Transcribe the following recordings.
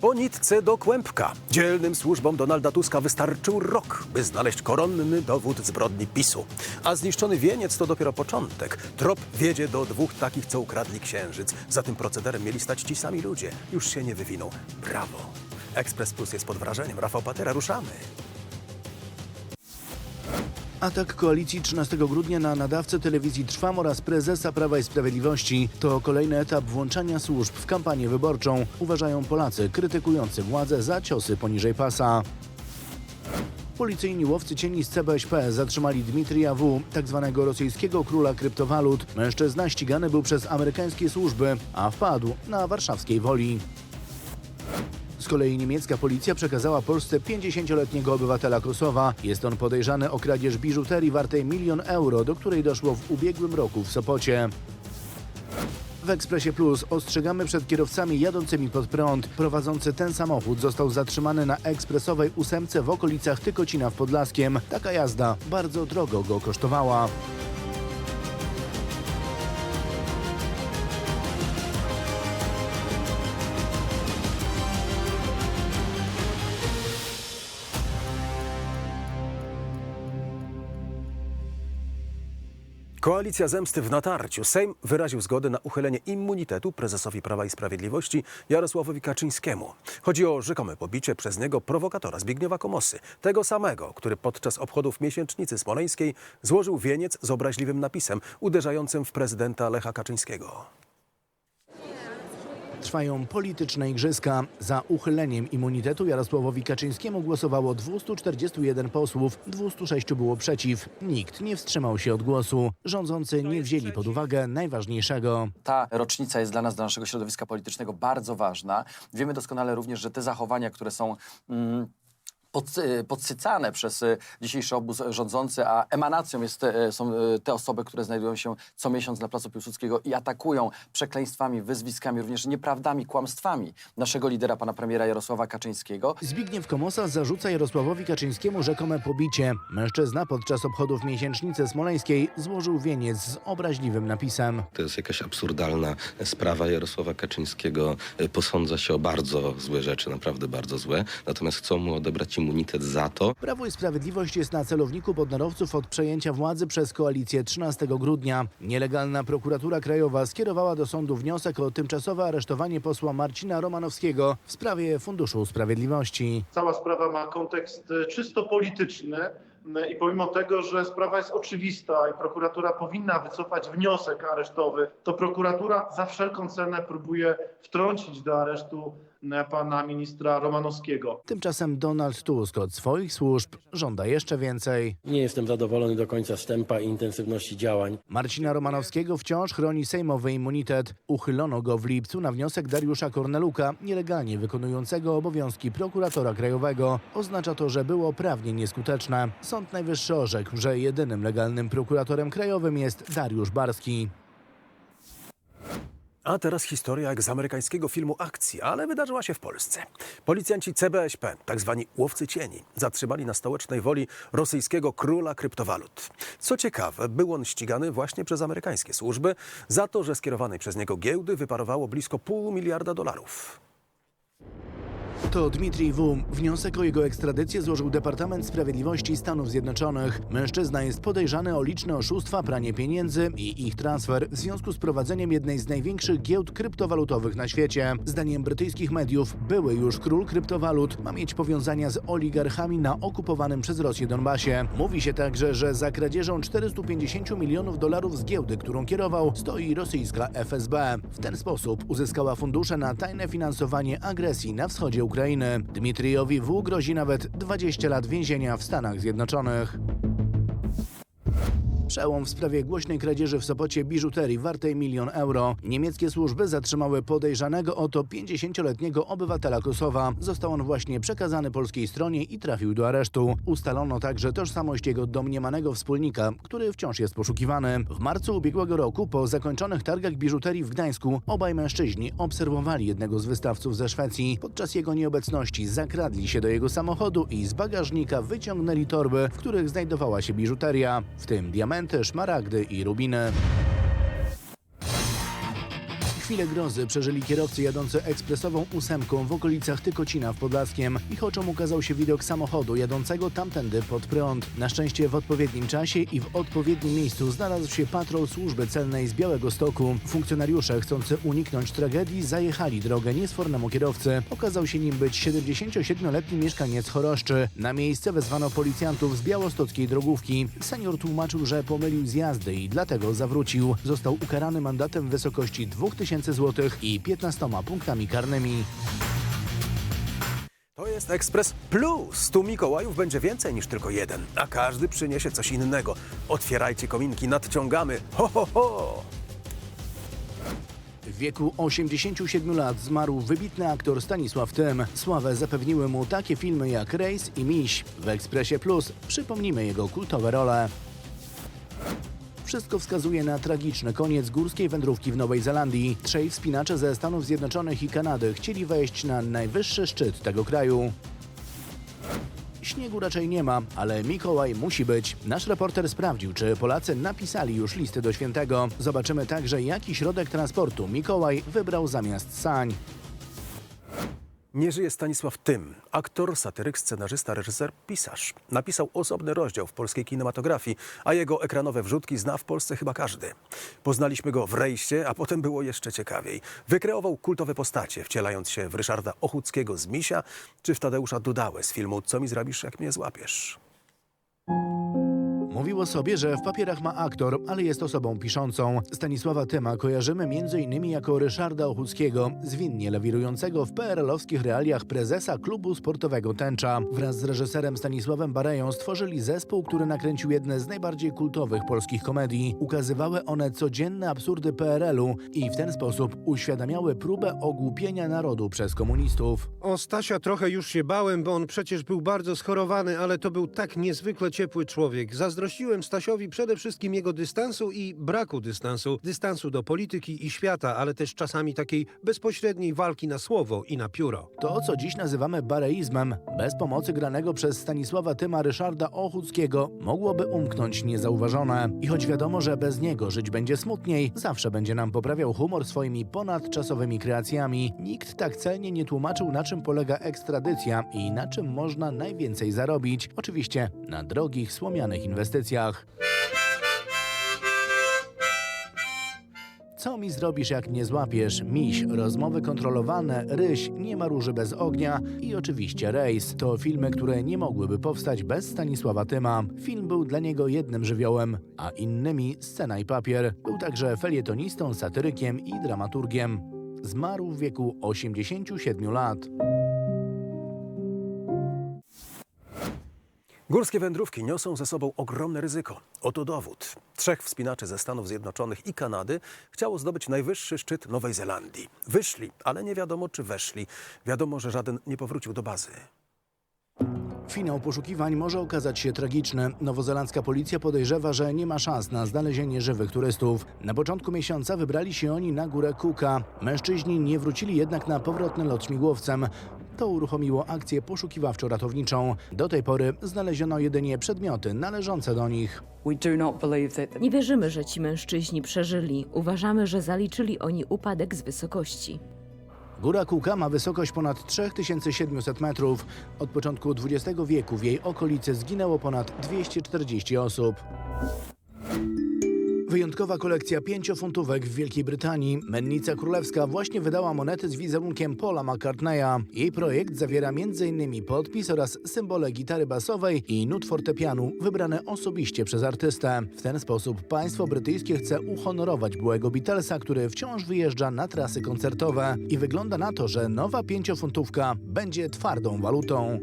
Po nitce do kłębka. Dzielnym służbom Donalda Tuska wystarczył rok, by znaleźć koronny dowód zbrodni PiSu. A zniszczony wieniec to dopiero początek. Trop wiedzie do dwóch takich, co ukradli księżyc. Za tym procederem mieli stać ci sami ludzie. Już się nie wywiną. Brawo. Ekspres Plus jest pod wrażeniem. Rafał Patera, ruszamy. Atak koalicji 13 grudnia na nadawcę telewizji Trwam oraz prezesa Prawa i Sprawiedliwości to kolejny etap włączania służb w kampanię wyborczą, uważają Polacy krytykujący władzę za ciosy poniżej pasa. Policyjni łowcy cieni z CBŚP zatrzymali Dmitrija W., tak zwanego rosyjskiego króla kryptowalut. Mężczyzna ścigany był przez amerykańskie służby, a wpadł na warszawskiej woli. Z kolei niemiecka policja przekazała Polsce 50-letniego obywatela Kosowa. Jest on podejrzany o kradzież biżuterii wartej milion euro, do której doszło w ubiegłym roku w Sopocie. W Ekspresie Plus ostrzegamy przed kierowcami jadącymi pod prąd. Prowadzący ten samochód został zatrzymany na ekspresowej ósemce w okolicach Tykocina w Podlaskiem. Taka jazda bardzo drogo go kosztowała. Koalicja zemsty w natarciu. Sejm wyraził zgodę na uchylenie immunitetu prezesowi Prawa i Sprawiedliwości Jarosławowi Kaczyńskiemu. Chodzi o rzekome pobicie przez niego prowokatora Zbigniewa Komosy, tego samego, który podczas obchodów miesięcznicy smoleńskiej złożył wieniec z obraźliwym napisem uderzającym w prezydenta Lecha Kaczyńskiego. Trwają polityczne igrzyska. Za uchyleniem immunitetu Jarosławowi Kaczyńskiemu głosowało 241 posłów, 206 było przeciw. Nikt nie wstrzymał się od głosu. Rządzący nie wzięli pod uwagę najważniejszego. Ta rocznica jest dla nas, dla naszego środowiska politycznego bardzo ważna. Wiemy doskonale również, że te zachowania, które są. Mm, podsy- podsycane przez e, dzisiejszy obóz rządzący, a emanacją jest, e, są e, te osoby, które znajdują się co miesiąc na Placu Piłsudskiego i atakują przekleństwami, wyzwiskami, również nieprawdami, kłamstwami naszego lidera, pana premiera Jarosława Kaczyńskiego. Zbigniew Komosa zarzuca Jarosławowi Kaczyńskiemu rzekome pobicie. Mężczyzna podczas obchodów miesięcznicy smoleńskiej złożył wieniec z obraźliwym napisem. To jest jakaś absurdalna sprawa Jarosława Kaczyńskiego. Posądza się o bardzo złe rzeczy, naprawdę bardzo złe. Natomiast chcą mu odebrać immunitet za to, Prawo i Sprawiedliwość jest na celowniku podnarowców od przejęcia władzy przez koalicję 13 grudnia. Nielegalna prokuratura krajowa skierowała do sądu wniosek o tymczasowe aresztowanie posła Marcina Romanowskiego w sprawie Funduszu Sprawiedliwości. Cała sprawa ma kontekst e, czysto polityczny i pomimo tego, że sprawa jest oczywista i prokuratura powinna wycofać wniosek aresztowy, to prokuratura za wszelką cenę próbuje wtrącić do aresztu pana ministra Romanowskiego. Tymczasem Donald Tusk od swoich służb żąda jeszcze więcej. Nie jestem zadowolony do końca z tempa i intensywności działań. Marcina Romanowskiego wciąż chroni sejmowy immunitet. Uchylono go w lipcu na wniosek Dariusza Korneluka, nielegalnie wykonującego obowiązki prokuratora krajowego. Oznacza to, że było prawnie nieskuteczne. Sąd Najwyższy orzekł, że jedynym legalnym prokuratorem krajowym jest Dariusz Barski. A teraz historia jak z amerykańskiego filmu akcji, ale wydarzyła się w Polsce. Policjanci CBŚP, tak zwani łowcy cieni, zatrzymali na stołecznej woli rosyjskiego króla kryptowalut. Co ciekawe, był on ścigany właśnie przez amerykańskie służby za to, że skierowanej przez niego giełdy wyparowało blisko pół miliarda dolarów. To Dmitrij W. Wniosek o jego ekstradycję złożył Departament Sprawiedliwości Stanów Zjednoczonych. Mężczyzna jest podejrzany o liczne oszustwa, pranie pieniędzy i ich transfer w związku z prowadzeniem jednej z największych giełd kryptowalutowych na świecie. Zdaniem brytyjskich mediów, były już król kryptowalut ma mieć powiązania z oligarchami na okupowanym przez Rosję Donbasie. Mówi się także, że za kradzieżą 450 milionów dolarów z giełdy, którą kierował, stoi rosyjska FSB. W ten sposób uzyskała fundusze na tajne finansowanie agresji na wschodzie Ukrainy. Dmitrijowi W. grozi nawet 20 lat więzienia w Stanach Zjednoczonych. Przełom w sprawie głośnej kradzieży w Sopocie biżuterii wartej milion euro. Niemieckie służby zatrzymały podejrzanego o to 50-letniego obywatela Kosowa. Został on właśnie przekazany polskiej stronie i trafił do aresztu. Ustalono także tożsamość jego domniemanego wspólnika, który wciąż jest poszukiwany. W marcu ubiegłego roku, po zakończonych targach biżuterii w Gdańsku, obaj mężczyźni obserwowali jednego z wystawców ze Szwecji. Podczas jego nieobecności zakradli się do jego samochodu i z bagażnika wyciągnęli torby, w których znajdowała się biżuteria, w tym diamenty, szmaragdy i rubiny. Chwilę grozy przeżyli kierowcy jadący ekspresową ósemką w okolicach Tykocina w Podlaskiem. Ich oczom ukazał się widok samochodu jadącego tamtędy pod prąd. Na szczęście w odpowiednim czasie i w odpowiednim miejscu znalazł się patrol służby celnej z Białego Stoku. Funkcjonariusze chcący uniknąć tragedii zajechali drogę niesfornemu kierowcy. Okazał się nim być 77-letni mieszkaniec Choroszczy. Na miejsce wezwano policjantów z białostockiej drogówki. Senior tłumaczył, że pomylił zjazdy i dlatego zawrócił. Został ukarany mandatem w wysokości 2000 zł i 15 punktami karnymi. To jest Ekspres Plus. Tu Mikołajów będzie więcej niż tylko jeden, a każdy przyniesie coś innego. Otwierajcie kominki, nadciągamy. Ho, ho, ho! W wieku 87 lat zmarł wybitny aktor Stanisław Tym. Sławę zapewniły mu takie filmy jak Rejs i Miś. W Ekspresie Plus przypomnimy jego kultowe role. Wszystko wskazuje na tragiczny koniec górskiej wędrówki w Nowej Zelandii. Trzej wspinacze ze Stanów Zjednoczonych i Kanady chcieli wejść na najwyższy szczyt tego kraju. Śniegu raczej nie ma, ale Mikołaj musi być. Nasz reporter sprawdził, czy Polacy napisali już listy do świętego. Zobaczymy także, jaki środek transportu Mikołaj wybrał zamiast sań. Nie żyje Stanisław Tym, aktor, satyryk, scenarzysta, reżyser, pisarz. Napisał osobny rozdział w polskiej kinematografii, a jego ekranowe wrzutki zna w Polsce chyba każdy. Poznaliśmy go w Rejście, a potem było jeszcze ciekawiej. Wykreował kultowe postacie, wcielając się w Ryszarda Ochuckiego z Misia, czy w Tadeusza Dudałę z filmu Co mi zrobisz, jak mnie złapiesz. Mówił o sobie, że w papierach ma aktor, ale jest osobą piszącą. Stanisława Tyma kojarzymy m.in. jako Ryszarda Ochuckiego, zwinnie lewirującego w PRL-owskich realiach prezesa klubu sportowego Tęcza. Wraz z reżyserem Stanisławem Bareją stworzyli zespół, który nakręcił jedne z najbardziej kultowych polskich komedii. Ukazywały one codzienne absurdy PRL-u i w ten sposób uświadamiały próbę ogłupienia narodu przez komunistów. O Stasia trochę już się bałem, bo on przecież był bardzo schorowany, ale to był tak niezwykle ciepły człowiek. Zazdrościłem Stasiowi przede wszystkim jego dystansu i braku dystansu. Dystansu do polityki i świata, ale też czasami takiej bezpośredniej walki na słowo i na pióro. To, co dziś nazywamy bareizmem, bez pomocy granego przez Stanisława Tyma Ryszarda Ochuckiego, mogłoby umknąć niezauważone. I choć wiadomo, że bez niego żyć będzie smutniej, zawsze będzie nam poprawiał humor swoimi ponadczasowymi kreacjami. Nikt tak celnie nie tłumaczył, na czym polega ekstradycja i na czym można najwięcej zarobić. Oczywiście na drogich, słomianych inwestycjach. Co mi zrobisz, jak mnie złapiesz? Miś, rozmowy kontrolowane, ryś, nie ma róży bez ognia i oczywiście rejs. To filmy, które nie mogłyby powstać bez Stanisława Tyma. Film był dla niego jednym żywiołem, a innymi scena i papier. Był także felietonistą, satyrykiem i dramaturgiem. Zmarł w wieku 87 lat. Górskie wędrówki niosą ze sobą ogromne ryzyko. Oto dowód. Trzech wspinaczy ze Stanów Zjednoczonych i Kanady chciało zdobyć najwyższy szczyt Nowej Zelandii. Wyszli, ale nie wiadomo czy weszli. Wiadomo, że żaden nie powrócił do bazy. Finał poszukiwań może okazać się tragiczny. Nowozelandzka policja podejrzewa, że nie ma szans na znalezienie żywych turystów. Na początku miesiąca wybrali się oni na górę Cooka. Mężczyźni nie wrócili jednak na powrotny lot śmigłowcem. To uruchomiło akcję poszukiwawczo-ratowniczą. Do tej pory znaleziono jedynie przedmioty należące do nich. Nie wierzymy, że ci mężczyźni przeżyli. Uważamy, że zaliczyli oni upadek z wysokości. Góra Kuka ma wysokość ponad 3700 metrów. Od początku XX wieku w jej okolicy zginęło ponad 240 osób. Wyjątkowa kolekcja pięciofuntówek w Wielkiej Brytanii. Mennica Królewska właśnie wydała monety z wizerunkiem Paula McCartneya. Jej projekt zawiera m.in. podpis oraz symbole gitary basowej i nut fortepianu wybrane osobiście przez artystę. W ten sposób państwo brytyjskie chce uhonorować byłego Beatlesa, który wciąż wyjeżdża na trasy koncertowe. I wygląda na to, że nowa pięciofuntówka będzie twardą walutą.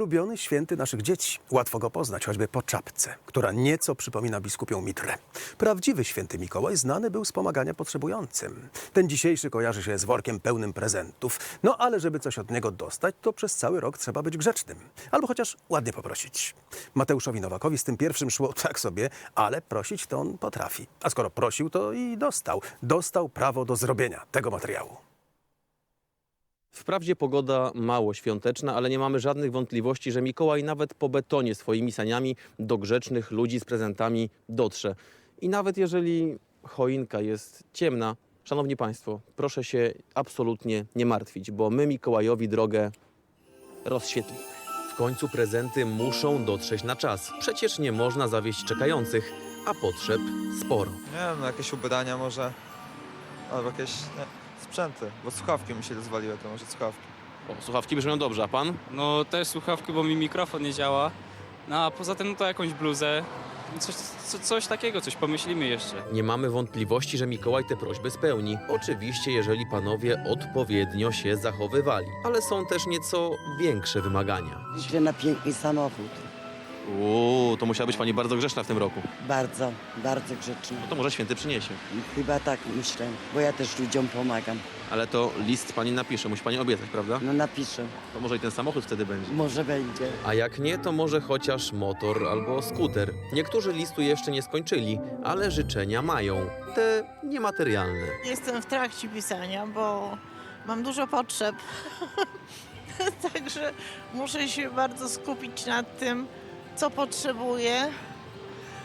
Ulubiony święty naszych dzieci. Łatwo go poznać, choćby po czapce, która nieco przypomina biskupią mitrę. Prawdziwy święty Mikołaj znany był z pomagania potrzebującym. Ten dzisiejszy kojarzy się z workiem pełnym prezentów. No ale żeby coś od niego dostać, to przez cały rok trzeba być grzecznym. Albo chociaż ładnie poprosić. Mateuszowi Nowakowi z tym pierwszym szło tak sobie, ale prosić to on potrafi. A skoro prosił, to i dostał. Dostał prawo do zrobienia tego materiału. Wprawdzie pogoda mało świąteczna, ale nie mamy żadnych wątpliwości, że Mikołaj nawet po betonie swoimi saniami do grzecznych ludzi z prezentami dotrze. I nawet jeżeli choinka jest ciemna, szanowni państwo, proszę się absolutnie nie martwić, bo my Mikołajowi drogę rozświetlimy. W końcu prezenty muszą dotrzeć na czas. Przecież nie można zawieść czekających, a potrzeb sporo. Nie wiem, no jakieś ubrania może, albo jakieś nie, sprzęty, bo słuchawki mi się rozwaliły, to może słuchawki. O, słuchawki brzmią dobrze, a pan? No też słuchawki, bo mi mikrofon nie działa. No a poza tym no to jakąś bluzę. Coś, co, coś takiego, coś pomyślimy jeszcze. Nie mamy wątpliwości, że Mikołaj te prośby spełni. Oczywiście, jeżeli panowie odpowiednio się zachowywali. Ale są też nieco większe wymagania. Liczę na piękny samochód. Uuu, to musiała być pani bardzo grzeczna w tym roku. Bardzo, bardzo grzeczny. No to może święty przyniesie. Chyba tak myślę, bo ja też ludziom pomagam. Ale to list pani napisze, musi pani obiecać, prawda? No napiszę, To może i ten samochód wtedy będzie. może będzie. A jak nie, to może chociaż motor albo skuter. Niektórzy listu jeszcze nie skończyli, ale życzenia mają. Te niematerialne. Jestem w trakcie pisania, bo mam dużo potrzeb. Także muszę się bardzo skupić nad tym, co potrzebuję.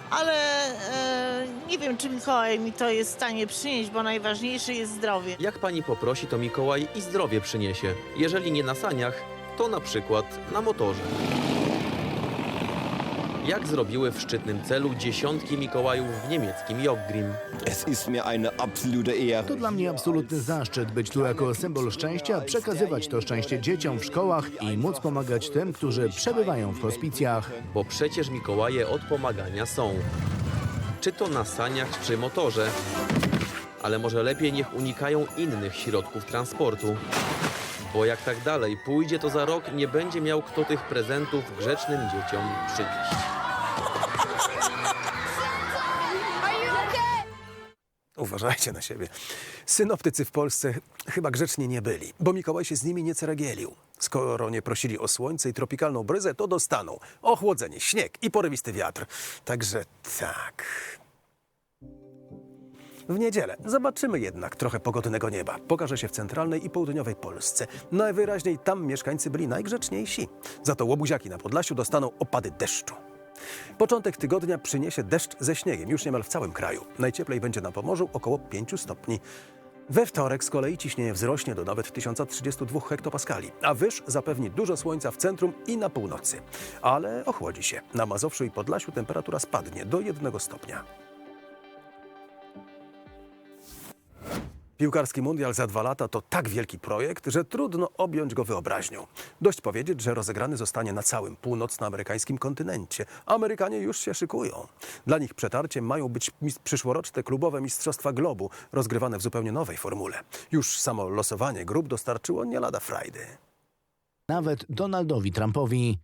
Ale e, nie wiem, czy Mikołaj mi to jest w stanie przynieść, bo najważniejsze jest zdrowie. Jak pani poprosi, to Mikołaj i zdrowie przyniesie. Jeżeli nie na saniach, to na przykład na motorze. Jak zrobiły w szczytnym celu dziesiątki Mikołajów w niemieckim Joggrim. Es ist mir eine absolute Ehre. To dla mnie absolutny zaszczyt być tu jako symbol szczęścia, przekazywać to szczęście dzieciom w szkołach i móc pomagać tym, którzy przebywają w hospicjach. Bo przecież Mikołaje od pomagania są. Czy to na saniach, czy motorze. Ale może lepiej niech unikają innych środków transportu. Bo jak tak dalej pójdzie, to za rok nie będzie miał kto tych prezentów grzecznym dzieciom przywieźć. Uważajcie na siebie. Synoptycy w Polsce chyba grzecznie nie byli, bo Mikołaj się z nimi nie ceregielił. Skoro nie prosili o słońce i tropikalną bryzę, to dostaną ochłodzenie, śnieg i porywisty wiatr. Także tak. W niedzielę zobaczymy jednak trochę pogodnego nieba. Pokaże się w centralnej i południowej Polsce. Najwyraźniej tam mieszkańcy byli najgrzeczniejsi. Za to łobuziaki na Podlasiu dostaną opady deszczu. Początek tygodnia przyniesie deszcz ze śniegiem już niemal w całym kraju. Najcieplej będzie na Pomorzu około 5 stopni. We wtorek z kolei ciśnienie wzrośnie do nawet 1032 hektopaskali, a wyż zapewni dużo słońca w centrum i na północy. Ale ochłodzi się. Na Mazowszu i Podlasiu temperatura spadnie do 1 stopnia. Piłkarski mundial za dwa lata to tak wielki projekt, że trudno objąć go wyobraźnią. Dość powiedzieć, że rozegrany zostanie na całym północnoamerykańskim kontynencie. Amerykanie już się szykują. Dla nich przetarciem mają być przyszłoroczne klubowe Mistrzostwa Globu, rozgrywane w zupełnie nowej formule. Już samo losowanie grup dostarczyło nie lada frajdy. Nawet Donaldowi Trumpowi.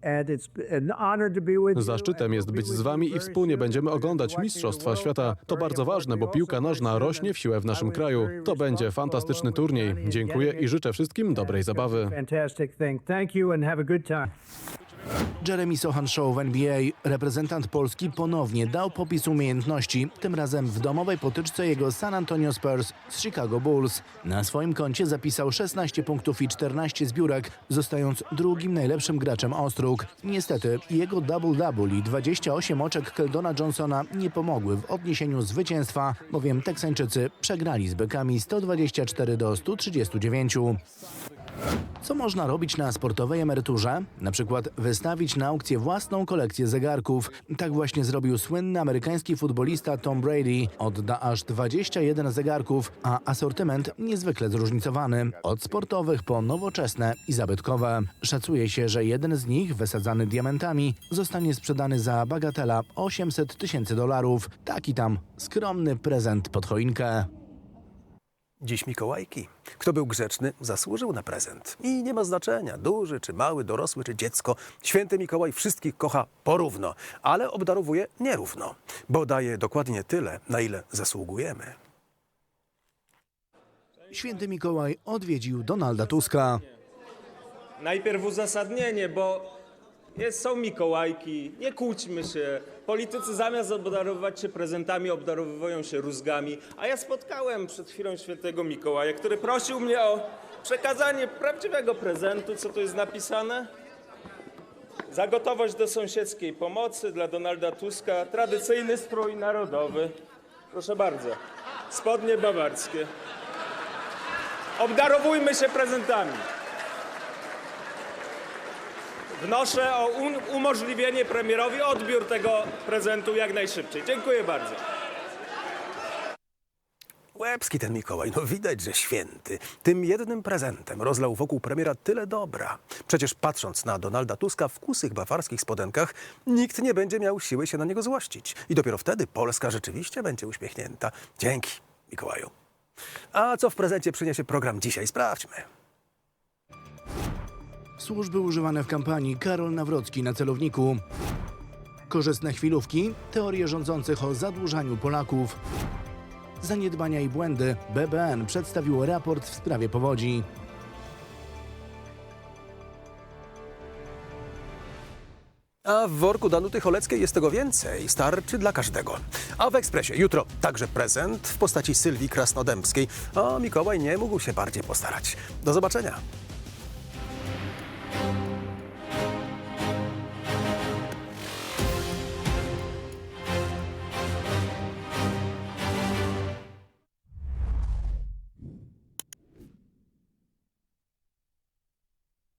Zaszczytem jest być z wami i wspólnie będziemy oglądać Mistrzostwa Świata. To bardzo ważne, bo piłka nożna rośnie w siłę w naszym kraju. To będzie fantastyczny turniej. Dziękuję i życzę wszystkim dobrej zabawy. Jeremy Sohan Show w NBA. Reprezentant Polski ponownie dał popis umiejętności, tym razem w domowej potyczce jego San Antonio Spurs z Chicago Bulls. Na swoim koncie zapisał 16 punktów i 14 zbiórek, zostając drugim najlepszym graczem Ostróg. Niestety jego double-double i 28 oczek Keldona Johnsona nie pomogły w odniesieniu zwycięstwa, bowiem Teksańczycy przegrali z Bekami 124 do 139. Co można robić na sportowej emeryturze? Na przykład wystawić na aukcję własną kolekcję zegarków. Tak właśnie zrobił słynny amerykański futbolista Tom Brady. Odda aż 21 zegarków, a asortyment niezwykle zróżnicowany. Od sportowych po nowoczesne i zabytkowe. Szacuje się, że jeden z nich, wysadzany diamentami, zostanie sprzedany za bagatela 800 tysięcy dolarów. Taki tam skromny prezent pod choinkę. Dziś Mikołajki. Kto był grzeczny, zasłużył na prezent. I nie ma znaczenia, duży czy mały, dorosły czy dziecko. Święty Mikołaj wszystkich kocha porówno, ale obdarowuje nierówno, bo daje dokładnie tyle, na ile zasługujemy. Święty Mikołaj odwiedził Donalda Tuska. Najpierw uzasadnienie, bo są Mikołajki, nie kłóćmy się. Politycy zamiast obdarowywać się prezentami, obdarowują się rózgami. A ja spotkałem przed chwilą świętego Mikołaja, który prosił mnie o przekazanie prawdziwego prezentu. Co tu jest napisane? Za gotowość do sąsiedzkiej pomocy dla Donalda Tuska tradycyjny strój narodowy. Proszę bardzo. spodnie bawarskie. Obdarowujmy się prezentami. Wnoszę o umożliwienie premierowi odbiór tego prezentu jak najszybciej. Dziękuję bardzo. Łebski ten Mikołaj, no widać, że święty. Tym jednym prezentem rozlał wokół premiera tyle dobra. Przecież patrząc na Donalda Tuska w kusych bawarskich spodenkach, nikt nie będzie miał siły się na niego złościć. I dopiero wtedy Polska rzeczywiście będzie uśmiechnięta. Dzięki, Mikołaju. A co w prezencie przyniesie program dzisiaj? Sprawdźmy. Służby używane w kampanii Karol Nawrocki na celowniku. Korzystne chwilówki, teorie rządzących o zadłużaniu Polaków. Zaniedbania i błędy. BBN przedstawiło raport w sprawie powodzi. A w worku Danuty Choleckiej jest tego więcej. Starczy dla każdego. A w Ekspresie jutro także prezent w postaci Sylwii Krasnodębskiej. A Mikołaj nie mógł się bardziej postarać. Do zobaczenia.